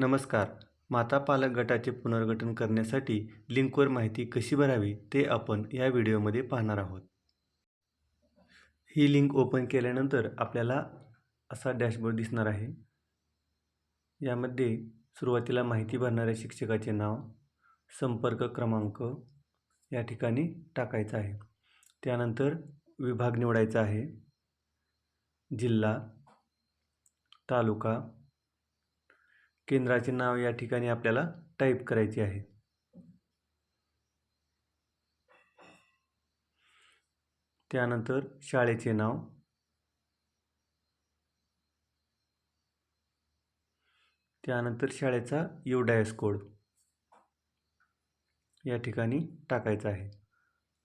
नमस्कार. माता पालक गटाचे पुनर्गठन करण्यासाठी लिंकवर माहिती कशी भरावी ते आपण या व्हिडिओमध्ये पाहणार आहोत. ही लिंक ओपन केल्यानंतर आपल्याला असा डॅशबोर्ड दिसणार आहे. यामध्ये सुरुवातीला माहिती भरणाऱ्या शिक्षकाचे नाव संपर्क क्रमांक या ठिकाणी टाकायचा आहे. त्यानंतर विभाग निवडायचा आहे. जिल्हा तालुका केंद्राचे नाव या ठिकाणी आपल्याला टाईप करायचे आहे. त्यानंतर शाळेचे नाव. त्यानंतर शाळेचा युडायस कोड या ठिकाणी टाकायचा आहे.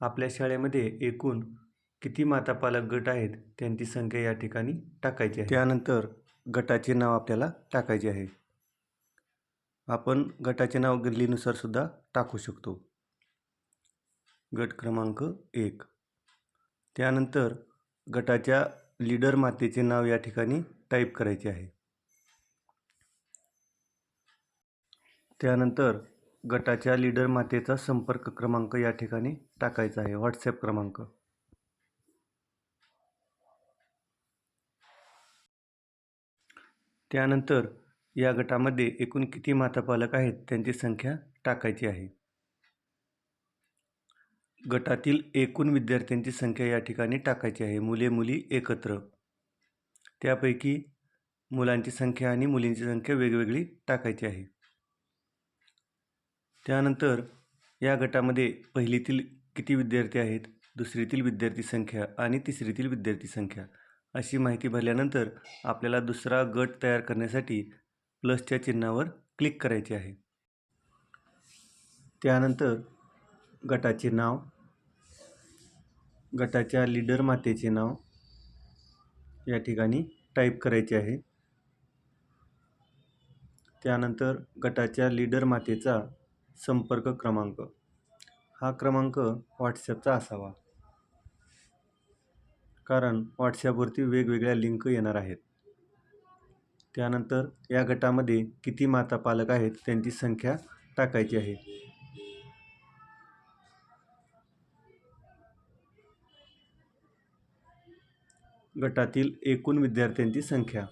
आपल्या शाळेमध्ये एकूण किती मातापालक गट आहेत त्यांची संख्या या ठिकाणी टाकायची आहे. त्यानंतर गटाचे नाव आपल्याला टाकायचे आहे. आपण गटाचे नाव गल्लीनुसारसुद्धा टाकू शकतो. गट क्रमांक एक. त्यानंतर गटाच्या लीडर मातेचे नाव या ठिकाणी टाईप करायचे आहे. त्यानंतर गटाच्या लीडर मातेचा संपर्क क्रमांक या ठिकाणी टाकायचा आहे. व्हॉट्सॲप क्रमांक. त्यानंतर या गटामध्ये एकूण किती मातापालक आहेत त्यांची संख्या टाकायची आहे? गटातील एकूण विद्यार्थ्यांची संख्या या ठिकाणी टाकायची आहे. मुले मुली एकत्र. त्यापैकी मुलांची संख्या आणि मुलींची संख्या वेगवेगळी टाकायची आहे. त्यानंतर या गटामध्ये पहिलीतील किती विद्यार्थी आहेत? दुसरीतील विद्यार्थी संख्या आणि तिसरीतील विद्यार्थी संख्या अशी माहिती भरल्यानंतर आपल्याला दुसरा गट तयार करण्यासाठी प्लसच्या चिन्हावर क्लिक करायचे आहे. त्यानंतर गटाचे नाव गटाच्या लीडर मातेचे नाव या ठिकाणी टाईप करायचे आहे. त्यानंतर गटाच्या लीडर मातेचा संपर्क क्रमांक. हा क्रमांक व्हॉट्सॲपचा असावा. कारण व्हॉट्सॲपवरती वेगवेगळ्या लिंक येणार आहेत. त्यानंतर या गटामध्ये किती माता पालक आहेत त्यांची संख्या टाकायची आहे. गटातील एकूण विद्यार्थ्यांची संख्या.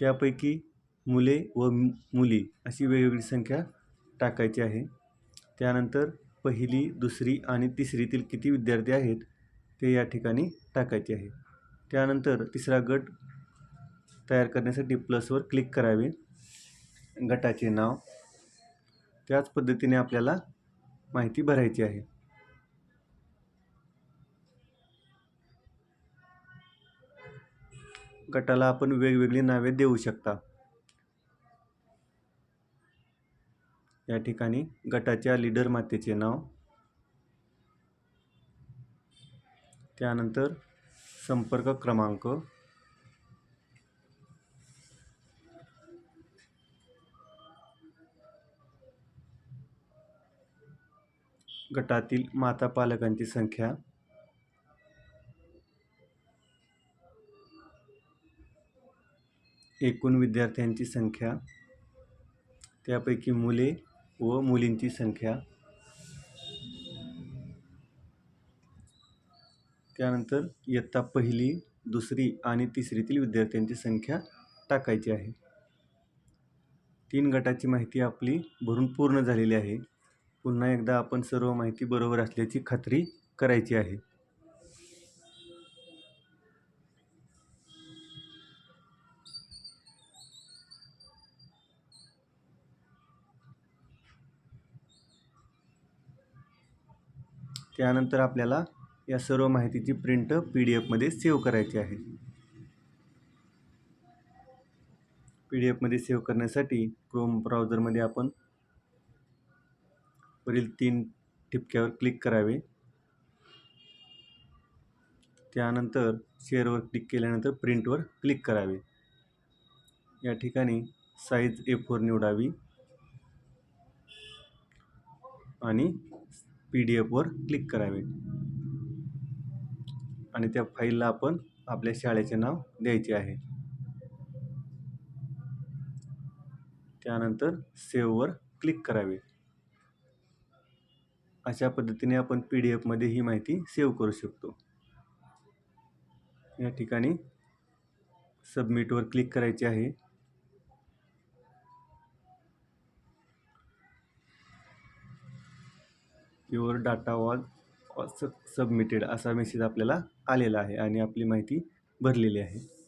त्यापैकी मुले व मुली अशी वेगवेगळी संख्या टाकायची आहे. त्यानंतर पहिली दुसरी आणि तिसरीतील किती विद्यार्थी आहेत ते या ठिकाणी टाकायचे आहे. त्यानंतर तिसरा गट तयार करण्यासाठी प्लसवर क्लिक करावे. गटाचे नाव. त्याच पद्धतीने आपल्याला माहिती भरायची आहे. गटाला आपण वेगवेगळी नावे देऊ शकता. या ठिकाणी गटाच्या लीडर मातेचे नाव. त्यानंतर संपर्क क्रमांक. गटातील माता पालकांची संख्या. एकूण विद्यार्थ्यांची संख्या. त्यापैकी मुले व मुलींची संख्या. त्यानंतर इयत्ता पहिली दुसरी आणि तिसरीतील विद्यार्थ्यांची संख्या टाकायची आहे. तीन गटाची माहिती आपली भरून पूर्ण झालेली आहे. पुन्हा एकदा आपण सर्व माहिती बरोबर असल्याची खात्री करायची आहे. त्यानंतर आपल्याला या सर्व माहितीची प्रिंट पी डी एफमध्ये सेव्ह करायची आहे. पी डी एफमध्ये सेव्ह करण्यासाठी क्रोम ब्राउझरमध्ये आपण वरील तीन ठिपक्यावर क्लिक करावे. त्यानंतर शेअरवर क्लिक केल्यानंतर प्रिंटवर क्लिक करावे. या ठिकाणी साईज ए फोर निवडावी. आणि पी डी एफवर क्लिक करावे. आणि त्या फाईलला आपण आपल्या शाळेचे नाव द्यायचे आहे. त्यानंतर सेववर क्लिक करावे. अशा पद्धतीने आपण पी डी एफमध्ये ही माहिती सेव्ह करू शकतो. या ठिकाणी सबमिटवर क्लिक करायचे आहे. युअर डाटा वॉज सबमिटेड असा मेसेज आपल्याला आलेला आहे आणि आपली माहिती भरलेली आहे.